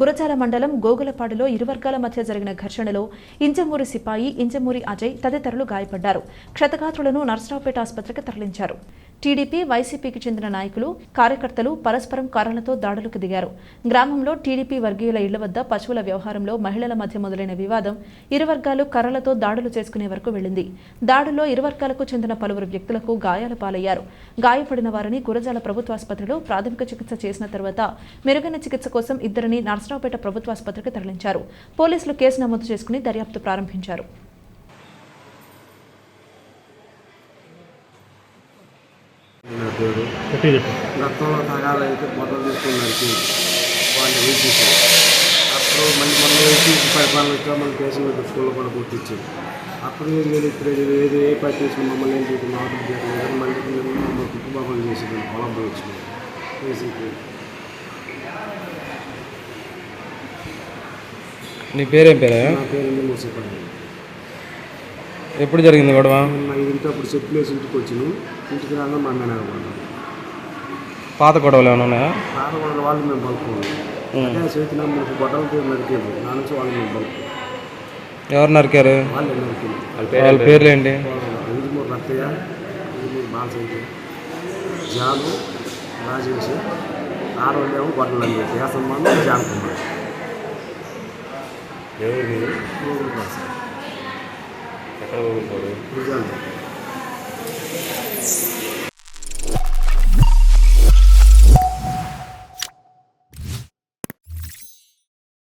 గురజాల మండలం గోగులపాడులో ఇరు వర్గాల మధ్య జరిగిన ఘర్షణలో ఇంజమూరి సిపాయి ఇంజమూరి అజయ్ తదితరులు గాయపడ్డారు. క్షతగాత్రులను నర్సరావుపేట ఆసుపత్రికి తరలించారు. టీడీపీ వైసీపీకి చెందిన నాయకులు కార్యకర్తలు పరస్పరం కర్రలతో దాడులకు దిగారు. గ్రామంలో టీడీపీ వర్గీయుల ఇళ్ళ వద్ద పశువుల వ్యవహారంలో మహిళల మధ్య మొదలైన వివాదం ఇరు వర్గాలు కర్రలతో దాడులు చేసుకునే వరకు వెళ్ళింది దాడుల్లో ఇరు వర్గాలకు చెందిన పలువురు వ్యక్తులకు గాయాల పాలయ్యారు. గాయపడిన వారిని గురజాల ప్రభుత్వాసుపత్రిలో ప్రాథమిక చికిత్స చేసిన తర్వాత మెరుగైన చికిత్స కోసం ఇద్దరిని నర్సరావుపేట ప్రభుత్వాసుపత్రికి తరలించారు. పోలీసులు కేసు నమోదు చేసుకుని దర్యాప్తు ప్రారంభించారు. పేరు గతంలో తగాలైతే మొదలు తీసుకున్నానికి వాళ్ళు వేసేసి అప్పుడు మళ్ళీ మొన్న వేసి పరిపాలన వచ్చా మన కేసులు పెట్టి స్కూల్లో కూడా గుర్తించారు. అప్పుడు లేదు ఇప్పుడు ఏది ఏది ఏ పని చేసిన మమ్మల్ని ఏం చేసి మాటలు చేయలేదు మళ్ళీ మేము మమ్మల్ని కుటుంబాలు చేసేది పొలం పోయించుకుని వేసి నీ పేరేం పేరే నా పేరు ఎందుకు మూసిపడింది ఎప్పుడు జరిగింది గొడవ? మొన్న ఇంటి అప్పుడు వేసి ఇంటికి వచ్చినాం. ఇంటికి రాగా మా పడ్డాం పాత గొడవలు ఏమైనా ఉన్నాయా? పాత వాళ్ళు మేము బలుపుకున్నాం అదే చేతిన మనకు గొడవలతో నరికేది. నా నుంచి వాళ్ళు మేము బలుపు ఎవరు నరికారు? వాళ్ళు పేర్లు ఏంటి ఇంజమూరు రత్తయ్య బాలశంకర్ జాను రాజేష్ ఆడవాళ్ళు ఏమో గొడవలు అని చెప్పి యాసమ్మాను జాన్ కుమార్. గూగుల్ ಹೌದು